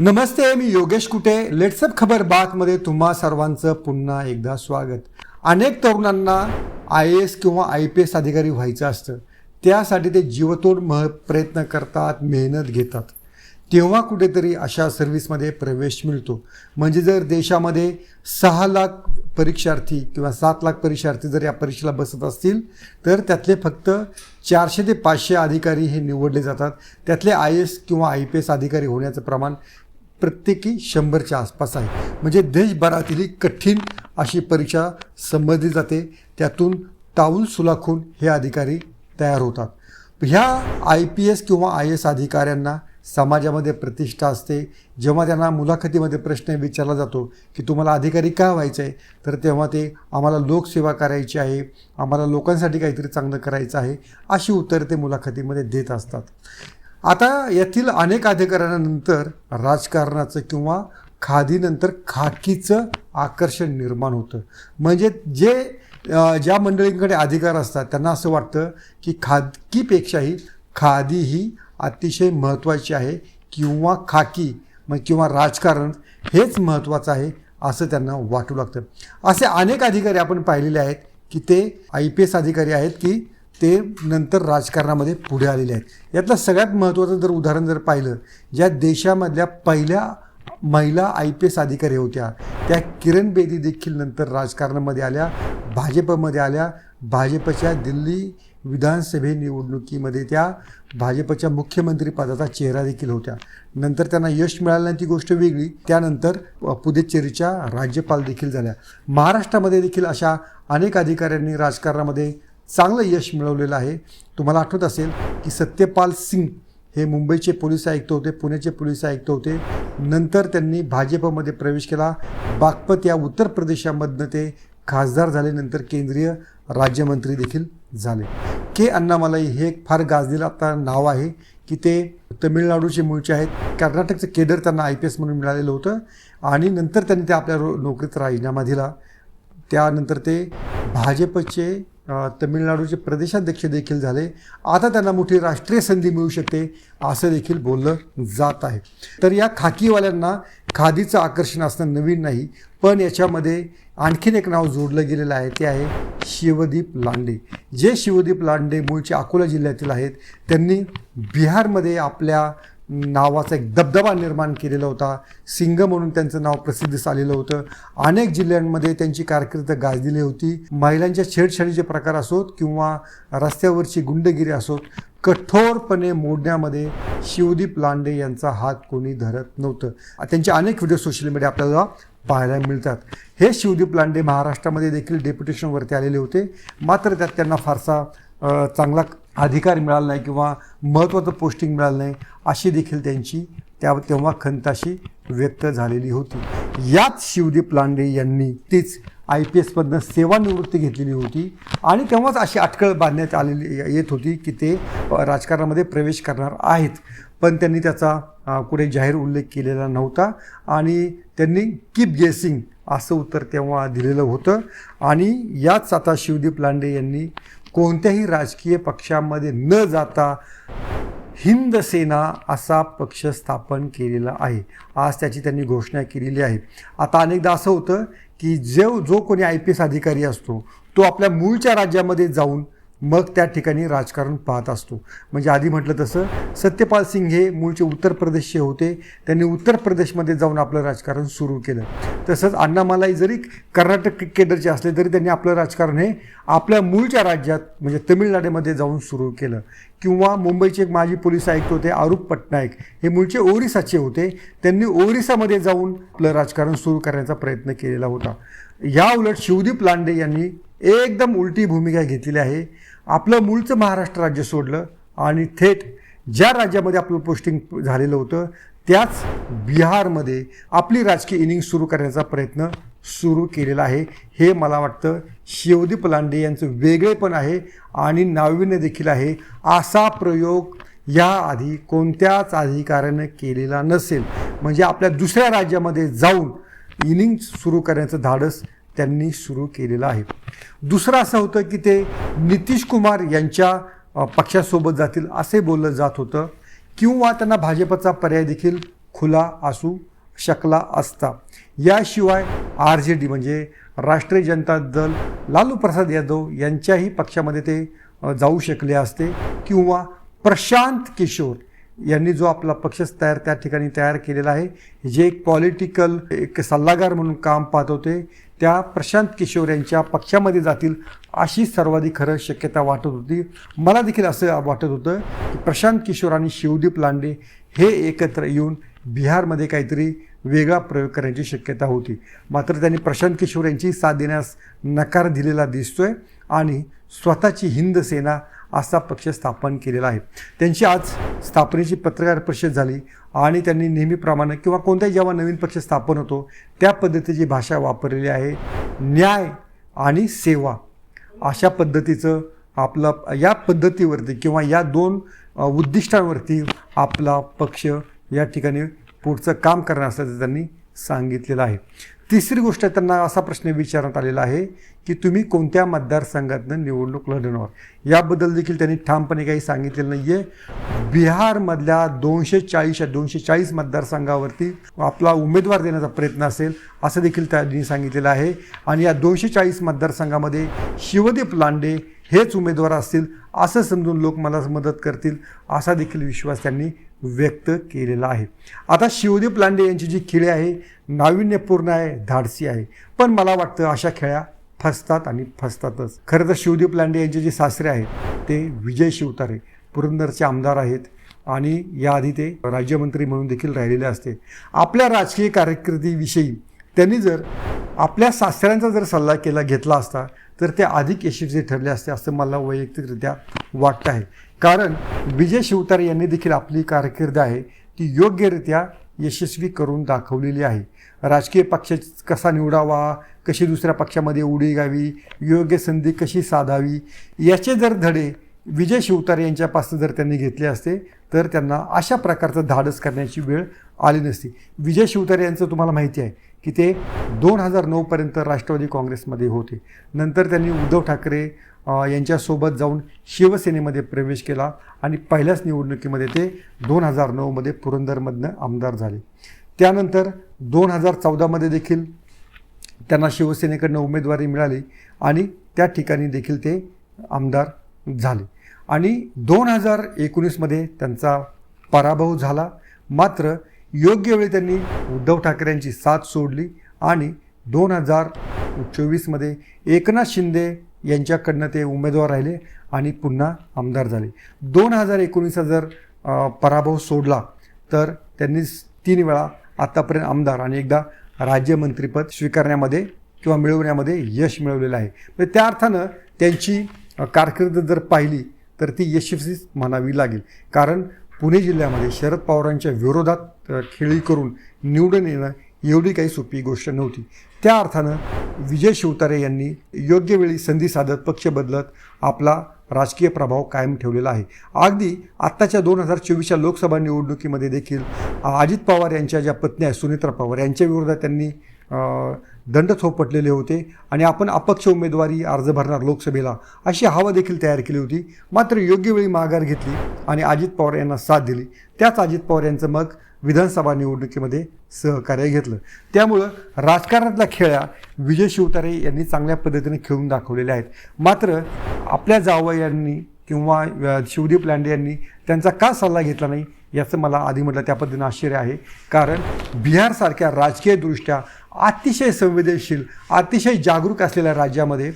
नमस्ते मी योगेश कुटे. लेट्सअप खबर बातमध्ये तुम्हा सर्वांचं पुन्हा एकदा स्वागत. अनेक तरुणांना आय ए एस किंवा आय पी एस अधिकारी व्हायचं असतं. त्यासाठी ते जीवतोड मह प्रयत्न करतात मेहनत घेतात. तेव्हा कुठेतरी अशा सर्व्हिसमध्ये प्रवेश मिळतो. म्हणजे जर देशामध्ये सहा लाख परीक्षार्थी किंवा सात लाख परीक्षार्थी जर या परीक्षेला बसत असतील तर त्यातले फक्त चारशे ते पाचशे अधिकारी हे निवडले जातात. त्यातले आय एस किंवा आय पी एस अधिकारी होण्याचं प्रमाण प्रत्येकी शंभरच्या आसपास आहे. म्हणजे देशभरातील ही कठीण अशी परीक्षा संबंधित जाते. त्यातून टाऊल सुलाखून हे अधिकारी तयार होतात. ह्या आय पी एस किंवा आय एस अधिकाऱ्यांना समाजामध्ये प्रतिष्ठा असते. जेव्हा त्यांना मुलाखतीमध्ये प्रश्न विचारला जातो की तुम्हाला अधिकारी का व्हायचं आहे तर तेव्हा ते आम्हाला लोकसेवा करायची आहे. आम्हाला लोकांसाठी काहीतरी चांगलं करायचं आहे अशी उत्तरं ते मुलाखतीमध्ये देत असतात. आता यातील अनेक अधिकाऱ्यांनंतर राजकारणाचं किंवा खादीनंतर खाकीचं आकर्षण निर्माण होतं. म्हणजे जे ज्या मंडळींकडे अधिकार असतात त्यांना असं वाटतं की खाकीपेक्षाही खादी ही अतिशय महत्त्वाची आहे किंवा खाकी मग किंवा राजकारण हेच महत्त्वाचं आहे असं त्यांना वाटू लागतं. असे अनेक अधिकारी आपण पाहिलेले आहेत की ते आय पी एस अधिकारी आहेत की ते नंतर राजकारणामध्ये पुढे आलेले आहेत. यातलं सगळ्यात महत्त्वाचं जर उदाहरण जर पाहिलं ज्या देशामधल्या पहिल्या महिला आय पी एस अधिकारी होत्या त्या किरण बेदी देखील नंतर राजकारणामध्ये आल्या भाजपमध्ये आल्या भाजपच्या दिल्ली विधानसभे निवडणुकीमध्ये त्या भाजपच्या मुख्यमंत्रीपदाचा चेहरा देखील होत्या. नंतर त्यांना यश मिळालं नाही ती गोष्ट वेगळी त्यानंतर अ, पुदुच्चेरीच्या राज्यपाल देखील झाल्या. महाराष्ट्रामध्ये देखील अशा अनेक अधिकाऱ्यांनी राजकारणामध्ये चांगलं यश मिळवलेलं आहे. तुम्हाला आठवत असेल की सत्यपाल सिंग हे मुंबईचे पोलीस आयुक्त होते पुण्याचे पोलीस आयुक्त होते. नंतर त्यांनी भाजपमध्ये प्रवेश केला. बागपत या उत्तर प्रदेशामधनं ते खासदार झाले नंतर केंद्रीय राज्यमंत्री देखील झाले. के अण्णामलाई हे एक फार गाजलेलं आता नाव आहे की ते तमिळनाडूचे मूळचे आहेत. कर्नाटकचं केडर त्यांना आय पी एस म्हणून मिळालेलं होतं आणि नंतर त्यांनी ते आपल्या नोकरीत राजीनामा दिला. त्यानंतर ते भाजपचे तमिळनाडूचे प्रदेशाध्यक्ष देखील झाले. आता त्यांना मोठी राष्ट्रीय संधी मिळू शकते असं देखील बोललं जात आहे. तर या खाकीवाल्यांना खादीचं आकर्षण असणं नवीन नाही पण याच्यामध्ये आणखीन एक नाव जोडलं गेलेलं आहे ते आहे शिवदीप लांडे. जे शिवदीप लांडे मूळचे अकोला जिल्ह्यातील आहेत त्यांनी बिहारमध्ये आपल्या नावाचा एक दबदबा निर्माण केलेला होता. सिंग म्हणून त्यांचं नाव प्रसिद्धीस आलेलं होतं. अनेक जिल्ह्यांमध्ये त्यांची कारकीर्द गाजलेली होती. महिलांच्या छेडछाडीचे प्रकार असोत किंवा रस्त्यावरची गुंडगिरी असोत कठोरपणे मोडण्यामध्ये शिवदीप लांडे यांचा हात कोणी धरत नव्हतं. त्यांचे अनेक व्हिडिओ सोशल मीडिया आपल्याला पाहायला मिळतात. हे शिवदीप लांडे महाराष्ट्रामध्ये देखील डेप्युटेशनवरती आलेले होते. मात्र त्यात त्यांना फारसा चांगला अधिकार मिळाला नाही किंवा महत्त्वाचं पोस्टिंग मिळालं नाही अशी देखील त्यांची त्या तेव्हा खंताशी व्यक्त झालेली होती. याच शिवदीप लांडे यांनी तीच आय पी एसमधनं सेवानिवृत्ती घेतलेली होती आणि तेव्हाच अशी अटकळ बांधण्यात आलेली येत होती की ते राजकारणामध्ये प्रवेश करणार आहेत. पण त्यांनी त्याचा कुठे जाहीर उल्लेख केलेला नव्हता आणि त्यांनी कीप गेसिंग असं उत्तर तेव्हा दिलेलं होतं. आणि याच आता शिवदीप लांडे यांनी कोणत्याही राजकीय पक्षामध्ये न जाता हिंद सेना असा पक्ष स्थापन केलेला आहे. आज त्याची त्यांनी घोषणा केलेली आहे. आता अनेकदा असं होतं की जो जो कोणी आय पी एस अधिकारी असतो तो आपल्या मूळच्या राज्यामध्ये जाऊन मग त्या ठिकाणी राजकारण पाहत असतो. म्हणजे आधी म्हटलं तसं सत्यपाल सिंग हे मूळचे उत्तर प्रदेशचे होते. त्यांनी उत्तर प्रदेशमध्ये जाऊन आपलं राजकारण सुरू केलं. तसंच अण्णामालाई जरी कर्नाटक केडरचे असले तरी त्यांनी आपलं राजकारण हे आपल्या मूळच्या राज्यात म्हणजे तमिळनाडूमध्ये जाऊन सुरू केलं. किंवा मुंबईचे एक माजी पोलीस आयुक्त होते आरूप पटनायक हे मूळचे ओरिसाचे होते. त्यांनी ओरिसामध्ये जाऊन आपलं राजकारण सुरू करण्याचा प्रयत्न केलेला होता. या उलट शिवदीप लांडे यांनी एकदम उलटी भूमिका घेतलेली आहे. आपलं मूळचं महाराष्ट्र राज्य सोडलं आणि थेट ज्या राज्यामध्ये आपलं पोस्टिंग झालेलं होतं त्याच बिहारमध्ये आपली राजकीय इनिंग सुरू करण्याचा प्रयत्न सुरू केलेला आहे. हे मला वाटतं शिवदीप लांडे यांचं वेगळेपण आहे आणि नाविन्य देखील आहे. असा प्रयोग याआधी कोणत्याच अधिकाऱ्यानं केलेला नसेल. म्हणजे आपल्या दुसऱ्या राज्यामध्ये जाऊन इनिंग सुरू करण्याचं धाडस त्यांनी सुरू केलेलं आहे. दुसरं असं होतं की ते नितीश कुमार यांच्या पक्षासोबत जातील असे बोललं जात होतं. किंवा त्यांना भाजपचा पर्याय देखील खुला असू शकला असता. याशिवाय आर जे डी म्हणजे राष्ट्रीय जनता दल लालू प्रसाद यादव यांच्याही पक्षामध्ये ते जाऊ शकले असते. किंवा प्रशांत किशोर यांनी जो आपला पक्ष तयार त्या ठिकाणी तयार केलेला आहे. जे एक पॉलिटिकल एक सल्लागार म्हणून काम पाहत होते. त्या प्रशांत किशोर यांच्या पक्षामध्ये जातील अशी सर्वाधिक खरं शक्यता वाटत होती. मला देखील असं वाटत होतं की प्रशांत किशोर आणि शिवदीप लांडे हे एकत्र येऊन बिहारमध्ये काहीतरी वेगळा प्रयोग करण्याची शक्यता होती. मात्र त्यांनी प्रशांत किशोर यांची साथ देण्यास नकार दिलेला दिसतोय आणि स्वतःची हिंद सेना असा पक्ष स्थापन केलेला आहे. त्यांची आज स्थापनेची पत्रकार परिषद झाली आणि त्यांनी नेहमीप्रमाणे किंवा कोणताही जेव्हा नवीन पक्ष स्थापन होतो त्या पद्धतीची भाषा वापरलेली आहे. न्याय आणि सेवा अशा पद्धतीचं आपलं या पद्धतीवरती किंवा या दोन उद्दिष्टांवरती आपला पक्ष या ठिकाणी पुढचं काम करणार असल्याचं त्यांनी सांगितलेलं आहे. तिसरी गोष्ट त्यांना असा प्रश्न विचारण्यात आलेला आहे की तुम्ही कोणत्या मतदारसंघातनं निवडणूक लढणार? याबद्दल देखील त्यांनी ठामपणे काही सांगितलेलं नाही आहे बिहारमधल्या दोनशे चाळीस या दोनशे चाळीस मतदारसंघावरती आपला उमेदवार देण्याचा प्रयत्न असेल असं देखील त्यांनी सांगितलेलं आहे. आणि या दोनशे चाळीस मतदारसंघामध्ये शिवदीप लांडे हेच उमेदवार असतील असं समजून लोक मला मदत करतील असा देखील विश्वास त्यांनी व्यक्त केलेला आहे. आता शिवदीप लांडे यांची जी खेळी आहे नाविन्यपूर्ण आहे धाडसी आहे. पण मला वाटतं अशा खेळ्या फसतात आणि फसतातच. खरं तर शिवदीप लांडे यांचे जे सासरे आहेत ते विजय शिवतारे पुरंदरचे आमदार आहेत. आणि याआधी ते राज्यमंत्री म्हणून देखील राहिलेले असते. आपल्या राजकीय कारकिर्दीविषयी त्यांनी जर आपल्या सासऱ्यांचा जर सल्ला केला घेतला असता तर ते अधिक यशस्वी ठरले असते असं मला वैयक्तिकरित्या वाटतं आहे. कारण विजय शिवतारे यांनी देखील आपली कारकीर्द आहे ती योग्यरित्या यशस्वी करून दाखवलेली आहे. राजकीय पक्ष कसा निवडावा कशी दुसऱ्या पक्षामध्ये उडी घ्यावी योग्य संधी कशी साधावी याचे जर धडे विजय शिवतारे यांच्यापासून जर त्यांनी घेतले असते तर त्यांना अशा प्रकारचं धाडस करण्याची वेळ आली नसती. विजय शिवतारे यांचं तुम्हाला माहिती आहे की ते दोन हजार नऊपर्यंत राष्ट्रवादी काँग्रेसमध्ये होते. नंतर त्यांनी उद्धव ठाकरे यांच्यासोबत जाऊन शिवसेनेमध्ये प्रवेश केला आणि पहिल्याच निवडणुकीमध्ये ते दोन हजार नऊमध्ये पुरंदरमधनं आमदार झाले. त्यानंतर दोन हजार चौदामध्ये देखील त्यांना शिवसेनेकडनं उमेदवारी मिळाली आणि त्या ठिकाणी देखील ते आमदार झाले. आणि दोन हजार एकोणीसमध्ये त्यांचा पराभव झाला. मात्र योग्य वेळी त्यांनी उद्धव ठाकरेंची साथ सोडली आणि दोन हजार चोवीसमध्ये एकनाथ शिंदे यांच्याकडनं ते उमेदवार राहिले आणि पुन्हा आमदार झाले. दोन हजार एकोणीसचा जर पराभव सोडला तर त्यांनी तीन वेळा आत्तापर्यंत आमदार आणि एकदा राज्यमंत्रीपद स्वीकारण्यामध्ये किंवा मिळवण्यामध्ये यश मिळवलेलं आहे. म्हणजे त्या अर्थानं त्यांची कारकीर्द जर पाहिली तर ती यशस्वीच म्हणावी लागेल. कारण पुणे जिल्ह्यामध्ये शरद पवारांच्या विरोधात खेळी करून निवडून येणं एवढी काही सोपी गोष्ट नव्हती. त्या अर्थानं विजय शिवतारे यांनी योग्य वेळी संधी साधत पक्ष बदलत आपला राजकीय प्रभाव कायम ठेवलेला आहे. अगदी आत्ताच्या दोन हजार चोवीसच्या लोकसभा निवडणुकीमध्ये देखील अजित पवार यांच्या ज्या पत्नी आहेत सुनेत्रा पवार यांच्या विरोधात त्यांनी दंड थोपटलेले होते आणि आपण अपक्ष उमेदवारी अर्ज भरणार लोकसभेला अशी हवा देखील तयार केली होती. मात्र योग्य वेळी माघार घेतली आणि अजित पवार यांना साथ दिली. त्याच अजित पवार यांचं मग विधानसभा निवडणुकीमध्ये सहकार्य घेतलं. त्यामुळं राजकारणातल्या खेळ्या विजय शिवतारे यांनी चांगल्या पद्धतीने खेळून दाखवलेल्या आहेत. मात्र आपल्या जावयांनी किंवा शिवदीप लांडे यांनी त्यांचा का सल्ला घेतला नाही? याचं मला आधी म्हटलं त्या पद्धतीनं आश्चर्य आहे. कारण बिहारसारख्या राजकीयदृष्ट्या अतिशय संवेदनशील अतिशय जागरूक असलेल्या राज्यामध्ये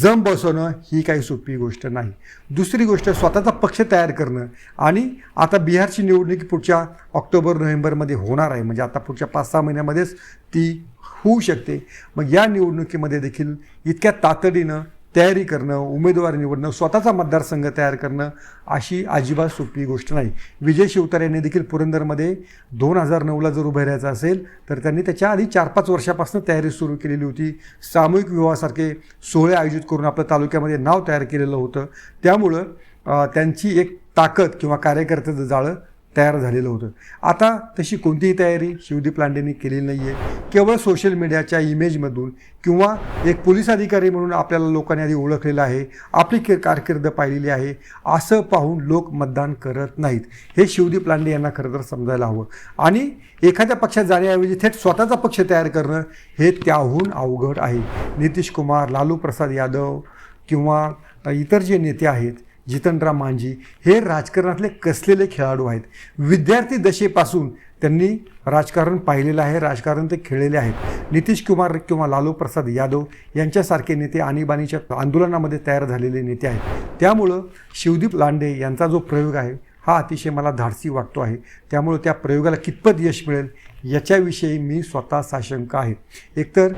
जम बसवणं ही काही सोपी गोष्ट नाही. दुसरी गोष्ट स्वतःचा पक्ष तयार करणं. आणि आता बिहारची निवडणूक पुढच्या ऑक्टोबर नोव्हेंबरमध्ये होणार आहे. म्हणजे आता पुढच्या पाच सहा महिन्यामध्येच ती होऊ शकते. मग या निवडणुकीमध्ये देखील इतक्या तातडीनं तयारी करणं उमेदवार निवडणं स्वतःचा मतदारसंघ तयार करणं अशी अजिबात सोपी गोष्ट नाही. विजय शिवतारे यांनी देखील पुरंदरमध्ये दोन हजार नऊला जर उभं राहायचं असेल तर त्यांनी त्याच्या आधी चार पाच वर्षापासून तयारी सुरू केलेली होती. सामूहिक विवाहासारखे सोहळे आयोजित करून आपल्या तालुक्यामध्ये नाव तयार केलेलं होतं. त्यामुळं त्यांची एक ताकद किंवा कार्यकर्त्याचं जाळं तयार झालेलं होतं. आता तशी कोणतीही तयारी शिवदीप लांडेंनी केलेली नाही आहे केवळ सोशल मीडियाच्या इमेजमधून किंवा एक पोलीस अधिकारी म्हणून आपल्याला लोकांनी आधी ओळखलेलं आहे आपली के कारकीर्द पाहिलेली आहे असं पाहून लोक मतदान करत नाहीत. हे शिवदीप लांडे यांना खरं तर समजायला हवं. आणि एखाद्या पक्षात जाण्याऐवजी थेट स्वतःचा पक्ष तयार करणं हे त्याहून अवघड आहे. नितीश कुमार लालू प्रसाद यादव किंवा इतर जे नेते आहेत जितनराम मांझी हे राजकारणातले कसलेले खेळाडू आहेत? विद्यार्थी दशेपासून त्यांनी राजकारण पाहिलेलं आहे राजकारण ते खेळलेले आहेत. नितीश कुमार किंवा लालू प्रसाद यादव यांच्यासारखे नेते आणीबाणीच्या आंदोलनामध्ये तयार झालेले नेते आहेत. त्यामुळं शिवदीप लांडे यांचा जो प्रयोग आहे हा अतिशय मला धाडसी वाटतो आहे. त्यामुळं त्या प्रयोगाला कितपत यश मिळेल याच्याविषयी मी स्वतः साशंक आहे. एकतर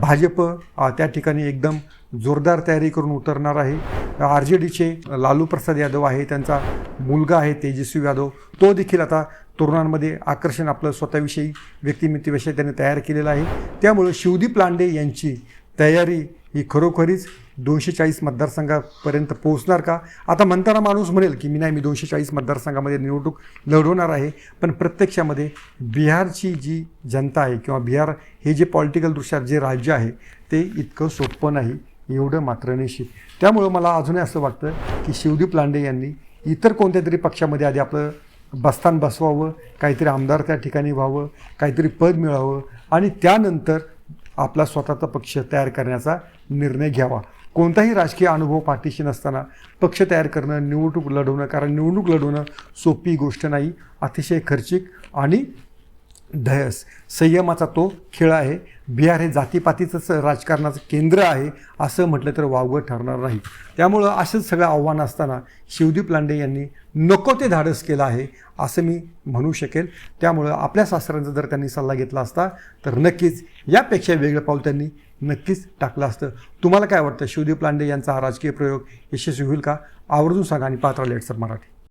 भाजप त्या ठिकाणी एकदम जोरदार तयारी करून उतरणार आहे. आर जे डीचे लालू प्रसाद यादव आहे त्यांचा मुलगा आहे तेजस्वी यादव. तो देखील आता तरुणांमध्ये आकर्षण आपलं स्वतःविषयी व्यक्तिमत्वाविषयी त्यांनी तयार केलेलं आहे. त्यामुळे शिवदीप लांडे यांची तयारी ही खरोखरीच दोनशे चाळीस मतदारसंघापर्यंत पोहोचणार का? आता म्हणताना माणूस म्हणेल की मी नाही मी दोनशे चाळीस मतदारसंघामध्ये निवडणूक लढवणार आहे. पण प्रत्यक्षामध्ये बिहारची जी जनता आहे किंवा बिहार हे जे पॉलिटिकल दृश्यात जे राज्य आहे ते इतकं सोपं नाही. एवढं मात्र निश्चित त्यामुळं मला अजूनही असं वाटतं की शिवदीप लांडे यांनी इतर कोणत्या तरी पक्षामध्ये आधी आपलं बस्तान बसवावं काहीतरी आमदार त्या ठिकाणी व्हावं काहीतरी पद मिळावं आणि त्यानंतर आपला स्वतःचा पक्ष तयार करण्याचा निर्णय घ्यावा. कोणताही राजकीय अनुभव पाठीशी नसताना पक्ष तयार करणं निवडणूक लढवणं कारण निवडणूक लढवणं सोपी गोष्ट नाही अतिशय खर्चिक आणि धयस संयमाचा तो खेळ आहे. बिहार हे जातीपातीचंच राजकारणाचं केंद्र आहे असं म्हटलं तर वावगं ठरणार नाही. त्यामुळं असंच सगळं आव्हान असताना शिवदीप लांडे यांनी नको ते धाडस केलं आहे असं मी म्हणू शकेल. त्यामुळं आपल्या शास्त्रांचा जर त्यांनी सल्ला घेतला असता तर नक्कीच यापेक्षा वेगळं पाऊल त्यांनी नक्कीच टाकलं असतं. तुम्हाला काय वाटतं? शिवदीप लांडे यांचा हा राजकीय प्रयोग यशस्वी होईल का? आवर्जून सांगा आणि पात्र लेट्सअप मराठी.